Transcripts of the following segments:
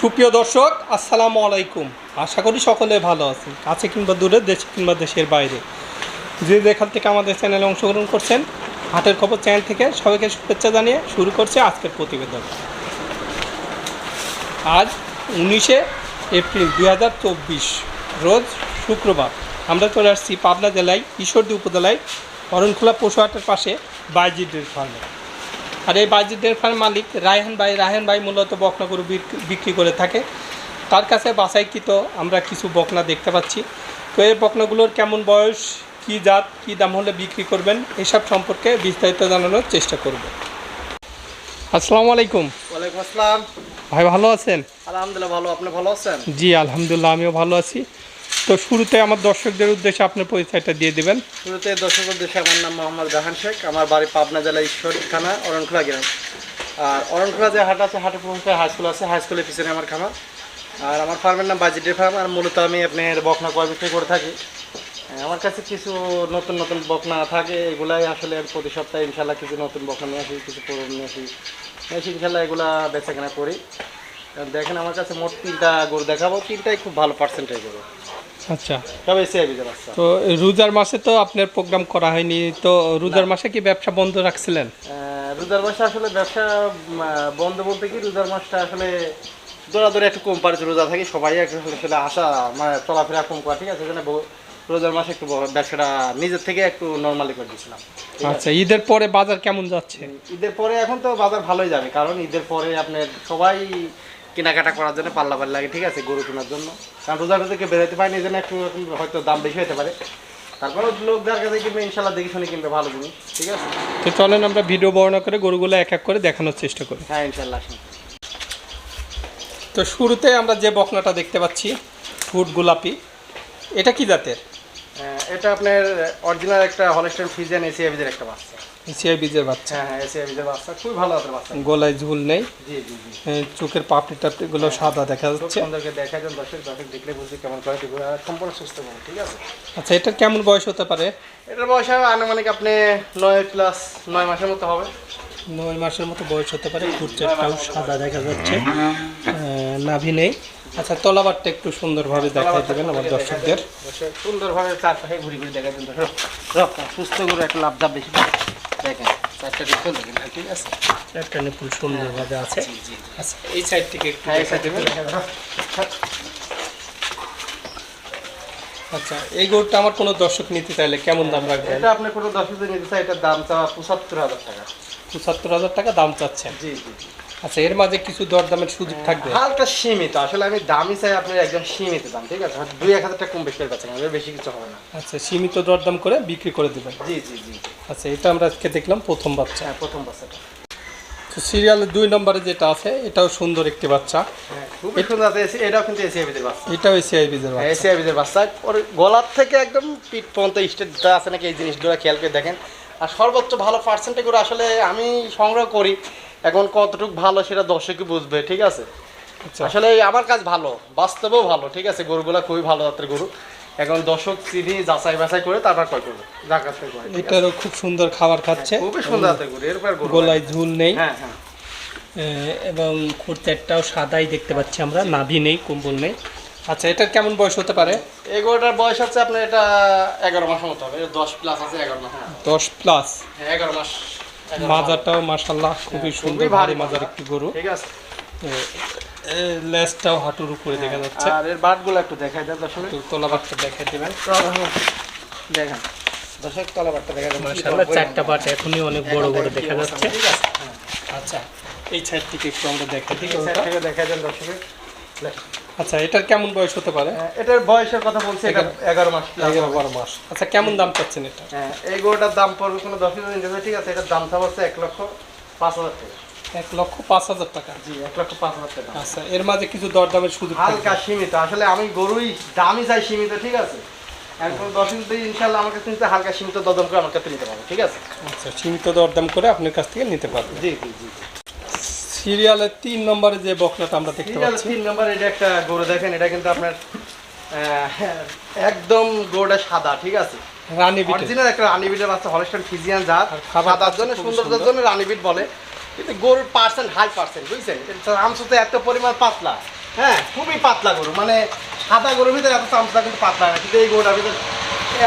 সুপ্রিয় দর্শক, আসসালামু আলাইকুম। আশা করি সকলে ভালো আছেন, কাছে কিংবা দূরে, দেশে কিংবা দেশের বাইরে। যে যেখান থেকে আমাদের চ্যানেলে অংশগ্রহণ করছেন, হাটের খবর চ্যানেল থেকে সবাইকে শুভেচ্ছা জানিয়ে শুরু করছে আজকের প্রতিবেদন। আজ উনিশে এপ্রিল দুই হাজার চব্বিশ, রোজ শুক্রবার। আমরা চলে আসছি পাবনা জেলায় ঈশ্বরদী উপজেলায়, অরণখোলা পশু হাটের পাশে বাইজিদের ফার্মে। আর এই বাজিদের ফার্ম মালিক রায়হান ভাই রায়হান ভাই মূলত বকনা গরু বিক্রি করে থাকে। তার কাছে বাছাইকৃত আমরা কিছু বকনা দেখতে পাচ্ছি। তো এই বকনাগুলোর কেমন বয়স কী জাত কী দাম হলে বিক্রি করবেন এসব সম্পর্কে বিস্তারিত জানানোর চেষ্টা করব। আসসালামু আলাইকুম। ওয়ালাইকুম আসসালাম। ভাই ভালো আছেন? আলহামদুলিল্লাহ ভালো। আপনি ভালো আছেন? জি আলহামদুলিল্লাহ আমিও ভালো আছি। তো শুরুতে আমার দর্শকদের উদ্দেশ্যে আপনার পরিচয়টা দিয়ে দেবেন। শুরুতে দর্শক উদ্দেশ্যে আমার নাম মোহাম্মদ জাহান শেখ, আমার বাড়ি পাবনা জেলা ঈশ্বর থানা, অরণখোলা গ্রাম। আর অরণখোলা যে হাট আছে, হাটের প্রমুখে হাই স্কুল আছে, হাই স্কুলের পিছনে আমার খামার। আর আমার ফার্মের নাম বাজিটের ফার্ম, আর মূলত আমি আপনার বকনা কয় বিক্রি করে থাকি। আমার কাছে কিছু নতুন নতুন বকনা থাকে, এগুলাই আসলে প্রতি সপ্তাহে ইনশাল্লাহ কিছু নতুন বকনা নিয়ে আসি, কিছু পুরনো নিয়ে আসি। নিয়ে আসি ইনশাল্লাহ এগুলা বেচা কেনা করি দেখেন, আমার কাছে মোট তিনটা গরু দেখাবো, তিনটাই খুব ভালো পার্সেন্টেজ গরু। আচ্ছা সেভিজে বাচ্চা তো রোজার মাসে তো আপনার প্রোগ্রাম করা হয়নি তো রোজার মাসে কি ব্যবসা বন্ধ রাখছিলেন? রোজার মাসে আসলে ব্যবসা বন্ধ বলতে কি রোজার মাসটা আসলে দৌড়াদৌড়ি একটু কম পারে রোজা থাকি সবাই আসলে আসা মানে চলাফেরা কম করা ঠিক আছে? সেখানে রোজার মাসে একটু ব্যবসাটা নিজের থেকে একটু নর্মালি করে দিয়েছিলাম। আচ্ছা ঈদের পরে বাজার কেমন যাচ্ছে? ঈদের পরে এখন তো বাজার ভালোই যাবে কারণ ঈদের পরে আপনার সবাই কেনাকাটা করার জন্য পাল্লা পাল্লা লাগে ঠিক আছে গরু কেনার জন্য। কারণ রোজার থেকে বেরোতে পারেনি এই জন্য একটু হয়তো দাম বেশি হতে পারে। তারপরে লোক যার কাছে কিনবে ইনশাল্লাহ দেখে শুনে কিনবে ভালো জিনিস ঠিক আছে? তো চলেন আমরা ভিডিও বর্ণনা করে গরুগুলো এক এক করে দেখানোর চেষ্টা করি। হ্যাঁ ইনশাল্লাহ আসুন। তো শুরুতে আমরা যে বকনাটা দেখতে পাচ্ছি ফুট গোলাপি এটা কি জাতের? হ্যাঁ, এটা আপনার অরিজিনাল একটা হলস্টেন ফিজিয়ান এসিয়া বীজের একটা বাচ্চা। এশিয়াই বীজের বাচ্চা। হ্যাঁ হ্যাঁ এসিয়া বীজের বাচ্চা। খুবই ভালো আছে বাচ্চা। গলায় ঝুল নেই। জি জি চোখের পাপড়ি টাপড়িগুলো সাদা দেখা যাচ্ছে। সুন্দরকে দেখা যান দর্শক দর্শক দেখলে বুঝবে কেমন কোয়ালিটি সম্পূর্ণ সুস্থ পাবো ঠিক আছে? আচ্ছা এটার কেমন বয়স হতে পারে? এটার বয়স আনুমানিক আপনি নয় প্লাস নয় মাসের মতো হবে। নয় মাসের মতো বয়স হতে পারে। কুর্চাটাও সাদা দেখা যাচ্ছে। নাভি নেই। আচ্ছা তলাবারটা একটু সুন্দরভাবে দেখাই দেবেন আমার দর্শকদের। দর্শক সুন্দরভাবে চার পাশে ঘুরি ঘুরি দেখা রক্ত সুস্থ করে একটা লাভ বেশি। দেখেন চারটা ডিফেন্স দেখেন ঠিক আছে একটা নিপুল সুন্দরভাবে আছে। জি জি আচ্ছা এই সাইড থেকে একটু হ্যাঁ। আচ্ছা এই আমার কোনো দর্শক নিতে চাইলে কেমন দাম রাখবে এটা আপনি কোনো দর্শক নিতে চাই এটার দাম চাওয়া পঁচাত্তর হাজার টাকা। পঁচাত্তর হাজার টাকা দাম চাচ্ছেন। জি আচ্ছা এর মাঝে কিছু দরদামের সুযোগ থাকবে? হালকা সীমিত আসলে আমি দামই চাই আপনার একদম সীমিত দাম ঠিক আছে? দুই এক হাজার টাকা কম বেশি করে পাচ্ছেন বেশি কিছু হবে না। আচ্ছা সীমিত দরদাম করে বিক্রি করে দেবেন। জি জি জি আচ্ছা এটা আমরা আজকে দেখলাম প্রথম বাচ্চা। হ্যাঁ প্রথম বাচ্চাটা। তো সিরিয়ালের দুই নম্বরে যেটা আছে এটাও সুন্দর একটি বাচ্চা। হ্যাঁ খুবই সুন্দর আছে এটাও কিন্তু এসিআই বাচ্চা। এটাও এসিআই বীজের বাচ্চা। এসিআই বিদের বাচ্চা। ওর গলার থেকে একদম পিঠ পর্যন্ত স্টেট আছে নাকি এই জিনিসগুলো খেয়াল করে দেখেন। আর সর্বোচ্চ ভালো পার্সেন্টে করে আসলে আমি সংগ্রহ করি। এখন কতটুকু ভালো সেটা দর্শকই বুঝবে ঠিক আছে? আচ্ছা। আসলে আমার কাজ ভালো বাস্তবেও ভালো ঠিক আছে? গরুগুলা খুবই ভালো জাতের গরু। এখন দর্শক চিনি যাচাই বাছাই করে তারপর কয় করবে? এটারও খুব সুন্দর খাবার খাচ্ছে। খুবই সুন্দর জাতের গরু এরপর গলায় ঝুল নেই। হ্যাঁ হ্যাঁ। এবং খুরচারটাও সাদাই দেখতে পাচ্ছি আমরা নাভি নেই কম্বল নেই। আচ্ছা এটার কেমন বয়স হতে পারে? এই গরুটার বয়স হচ্ছে আপনার এটা এগারো মাসের মতো হবে এটা দশ প্লাস আছে এগারো মাস হ্যাঁ। দশ প্লাস হ্যাঁ, এগারো মাস মাজারটাও মাসাল্লাহ খুবই হ্যাঁ, সুন্দর ভারী মাজার মাজা। একটি গরু। ঠিক আছে। লেজটাও হাঁটুর উপরে দেখা যাচ্ছে। আর এর বাটগুলো একটু দেখাই দেন দর্শক। একটু বাটটা দেখাই দেবেন। দেখেন। দর্শক তলা বাটটা দেখা যাবে মাশাআল্লাহ চারটা বাট এখনই অনেক বড় বড় দেখা যাচ্ছে। ঠিক আছে হ্যাঁ। আচ্ছা এই সাইড থেকে একটু আমরা দেখাই দিই দেখাই দেন দর্শকের আচ্ছা এটার কেমন বয়স হতে পারে? হ্যাঁ, এটার বয়সের কথা বলছি এটা এগারো মাস। এগারো মাস। আচ্ছা কেমন দাম চাচ্ছেন এটা? হ্যাঁ এই গরুটার দাম পড়বে কোনো দশ হবে, ঠিক আছে এটার দাম থাকবে হচ্ছে এক লক্ষ পাঁচ হাজার টাকা। এক লক্ষ পাঁচ হাজার টাকা? জি এক লক্ষ পাঁচ হাজার টাকা। আচ্ছা এর মাঝে কিছু দরদামের সুযোগ হালকা সীমিত আসলে আমি গরুই দামই চাই সীমিত ঠিক আছে? এখন দশ মিনিট ইনশাল্লাহ আমার কাছে নিতে হালকা সীমিত দদম করে আমার কাছে নিতে পারব ঠিক আছে? আচ্ছা সীমিত দরদাম করে আপনার কাছ থেকে নিতে পারবেন জি জি জি। সিরিয়ালের তিন নম্বরে যে বকনাটা আমরা দেখতে পাচ্ছি। তিন নম্বরে এটা একটা গরু দেখেন এটা কিন্তু আপনার একদম গরুটা সাদা ঠিক আছে? রানী বিটে অরিজিনাল একটা রানীবিটের বাচ্চা হলস্টাইন ফিজিয়ান জাত সাদার জন্য খুবই সৌন্দর্যের সুন্দর। জন্য রানীবিট বলে। কিন্তু গরুর পার্সেন্ট হাই পার্সেন্ট বুঝছেন? আমসুতে এত পরিমাণ পাতলা। হ্যাঁ খুবই পাতলা গরু। মানে সাদা গরুর ভিতরে এত চামচা কিন্তু পাতলা না। কিন্তু এই গরুটার ভিতরে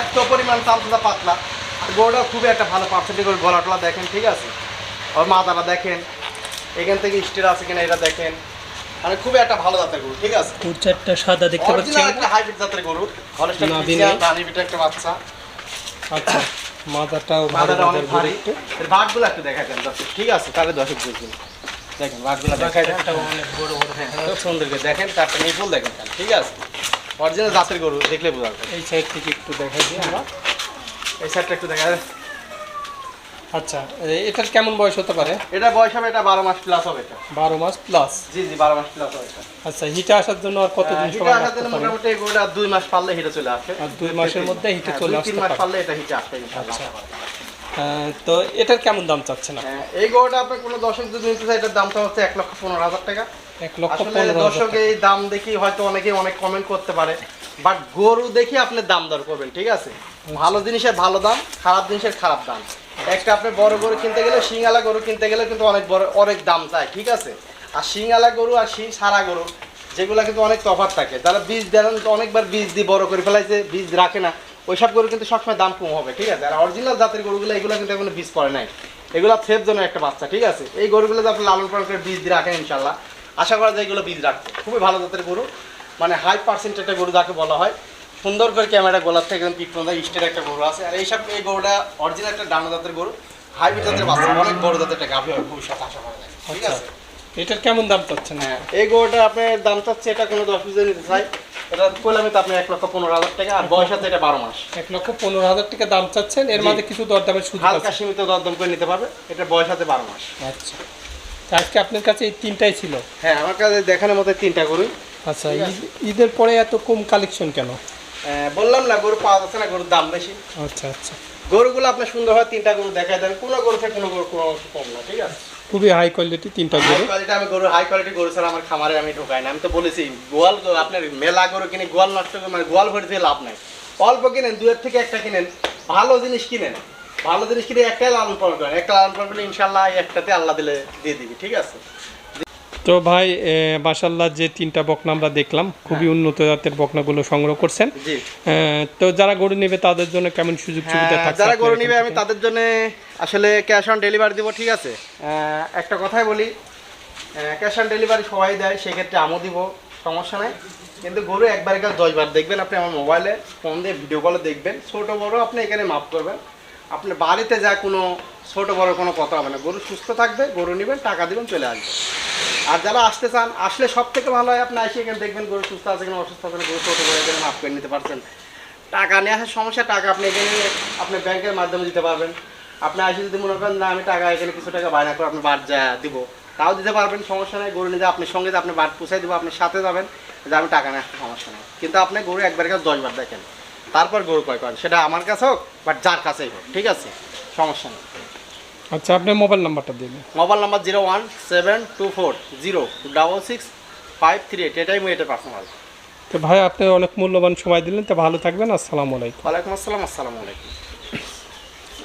এত পরিমাণ চামচা পাতলা। আর গরুটা খুবই একটা ভালো পার্সেন্টেজ করে গলা টলা দেখেন ঠিক আছে? ওর মাথাটা দেখেন। এখান থেকে স্টির আছে কিনা এটা দেখেন। মানে খুবই একটা ভালো জাতের গরু ঠিক আছে? চারটা সাদা দেখতে পাচ্ছেন অরিজিনাল একটা হাইব্রিড জাতের গরু হলস্টাইন ফ্রিজিয়ান। রানী বিটা একটা বাচ্চা। আচ্ছা মাথাটাও ভালো মাথাটা অনেক ভারী। একটু। এর ভাগগুলো একটু দেখাই দেন দর্শক ঠিক আছে? তাহলে দর্শক বুঝবেন দেখেন ভাগগুলো দেখাই দেন অনেক বড় বড়। হ্যাঁ খুব সুন্দর করে দেখেন তারটা নিপুল দেখেন ঠিক আছে? অরিজিনাল জাতের গরু দেখলে বোঝা যাবে। এই সাইড থেকে একটু দেখাই দিই আমরা। এই সাইডটা একটু দেখা যায় আচ্ছা এটার কেমন বয়স হতে পারে এটা বয়স হবে এটা বারো মাস প্লাস হবে এটা বারো মাস প্লাস জি জি বারো মাস প্লাস হবে এটা আচ্ছা হিটে আসার জন্য আর কতদিন সময় আসার জন্য মোটামুটি গরুটা দুই মাস পারলে হিটে চলে আসে আর দুই মাসের মধ্যে হিটে হ্যাঁ, চলে আসতে তিন মাস পারে। পারলে এটা হিটে আসবে ইনশাআল্লাহ। আচ্ছা। তো এটার কেমন দাম চাচ্ছেন? হ্যাঁ, এই গরুটা আপনার কোনো দর্শক যদি নিতে চায় এটার দামটা হচ্ছে এক লক্ষ পনেরো হাজার টাকা আসলে দর্শক এই দাম দেখি হয়তো অনেকেই অনেক কমেন্ট করতে পারে। বাট গরু দেখি আপনি দাম দর করবেন ঠিক আছে? ভালো জিনিসের ভালো দাম খারাপ জিনিসের খারাপ দাম। একটা আপনি বড় গরু কিনতে গেলে শিঙালা গরু কিনতে গেলে কিন্তু অনেক বড় অনেক দাম চায় ঠিক আছে? আর শিঙালা গরু আর শিং সারা গরু যেগুলো কিন্তু অনেক তফাৎ থাকে। যারা বীজ দেন তো অনেকবার বীজ দিয়ে বড় করে ফেলাইছে বীজ রাখে না ওইসব গরু কিন্তু সবসময় দাম কম হবে ঠিক আছে? আর অরিজিনাল জাতের গরুগুলো এগুলো কিন্তু এখনও বীজ পড়ে নাই। এগুলো ফের জন্য একটা বাচ্চা ঠিক আছে? এই গরুগুলো যে আপনি লালন পালন করে বীজ দিয়ে রাখেন ইনশাল্লাহ আশা করা যায় এগুলো বীজ রাখতে। খুবই ভালো জাতের গরু। মানে হাই পার্সেন্টেজের গরু যাকে বলা হয়। সুন্দর করে ক্যামেরা গোলাপ থেকে একদম পিক পর্যন্ত স্টের একটা গরু আছে। আর এইসব এই গরুটা অরিজিনাল একটা ডানা জাতের গরু। হাইব্রিড জাতের বাচ্চা অনেক বড় জাতের একটা গাভী হবে ভবিষ্যৎ আশা করা যায়। ঠিক আচ্ছা। আছে? এটার কেমন দাম চাচ্ছেন? হ্যাঁ এই গরুটা আপনার দাম চাচ্ছে এটা কোনো দশ পিসে নিতে চাই। এটা করলাম তো আপনি এক লক্ষ পনেরো হাজার টাকা আর বয়স আছে এটা বারো মাস। এক লক্ষ পনেরো হাজার টাকা দাম চাচ্ছেন এর। মাঝে কিছু দরদামের সুযোগ হালকা সীমিত দরদম করে নিতে পারবে এটা বয়স আছে বারো মাস। আচ্ছা। আজকে আপনার কাছে এই তিনটাই ছিল? হ্যাঁ আমার কাছে দেখানোর মতো তিনটা গরুই আচ্ছা ঈদের পরে এত কম কালেকশন কেন? বললাম না গরু পাওয়া যাচ্ছে না গরুর দাম বেশি। আচ্চ আচ্ছা। গরুগুলো আপনার সুন্দর হয় তিনটা গরু দেখায় দেন। কোনো গরু থেকে কোনো গরু কোনো অংশ কম না ঠিক আছে? খুবই হাই কোয়ালিটি তিনটা গরু। কোয়ালিটি আমি গরু হাই কোয়ালিটি গরু ছাড়া আমার খামারে আমি ঢোকাই না। আমি তো বলেছি গোয়াল আপনার মেলা গরু কিনে গোয়াল নষ্ট করে মানে গোয়াল ভরে দিয়ে লাভ নাই। অল্প কিনেন দুয়ের থেকে একটা কিনেন ভালো জিনিস কিনেন। ভালো জিনিস কিনে একটাই লালন পালন করেন। একটা লালন পালন করলে ইনশাল্লাহ একটাতে আল্লাহ দিলে দিয়ে দিবি ঠিক আছে? তো ভাই মাসাল্লাহ যে তিনটা বকনা আমরা দেখলাম খুবই উন্নত জাতের বকনাগুলো সংগ্রহ করছেন। তো যারা গরু নেবে তাদের জন্য কেমন সুযোগ সুবিধা হ্যাঁ, থাকছে যারা গরু নিবে আমি তাদের জন্য আসলে ক্যাশ অন ডেলিভারি দিব ঠিক আছে? একটা কথাই বলি ক্যাশ অন ডেলিভারি সবাই দেয় সেক্ষেত্রে আমও দিব সমস্যা নাই। কিন্তু গরু একবার কাজ দশবার দেখবেন আপনি আমার মোবাইলে ফোন দিয়ে ভিডিও কলে দেখবেন ছোট বড় আপনি এখানে মাপ করবেন। আপনি বাড়িতে যা কোনো ছোট বড় কোনো কথা হবে না। গরু সুস্থ থাকবে, গরু নেবেন, টাকা দিবেন, চলে আসবে। আর যারা আসতে চান, আসলে সব থেকে ভালো হয় আপনি এসে এখানে দেখবেন গরু সুস্থ আছে কিনা, অসুস্থ আছে গরু ছোটো বড় এখানে মাপ করে নিতে পারছেন। টাকা নিয়ে আসার সমস্যা, টাকা আপনি এখানে, আপনি ব্যাংকের মাধ্যমে দিতে পারবেন। আপনি আসে যদি মনে করেন, না, আমি টাকা এখানে কিছু টাকা বায়না করে আপনি বাদ যা, দিব। তাও দিতে পারবেন, সমস্যা নেই, গরু নিয়ে আপনার সঙ্গে, আপনি বাদ পুষাই দেবো, আপনি সাথে যাবেন, যে আমি টাকা আসতে সমস্যা নেই। কিন্তু আপনি গরু একবার কাছে দশবার দেখেন। তারপর গরু ক্রয় করেন। সেটা আমার কাছে হোক বাট যার কাছেই হোক ঠিক আছে? সমস্যা নেই। আচ্ছা আপনি মোবাইল নাম্বারটা দিন। Mobile number zero one seven two four zero double six five three eight এটাই আমি এটা পার্সোনাল তো ভাই আপনি অনেক মূল্যবান সময় দিলেন তো ভালো থাকবেন আসসালামু আলাইকুম। ওয়ালাইকুম আসসালাম আসসালামু আলাইকুম।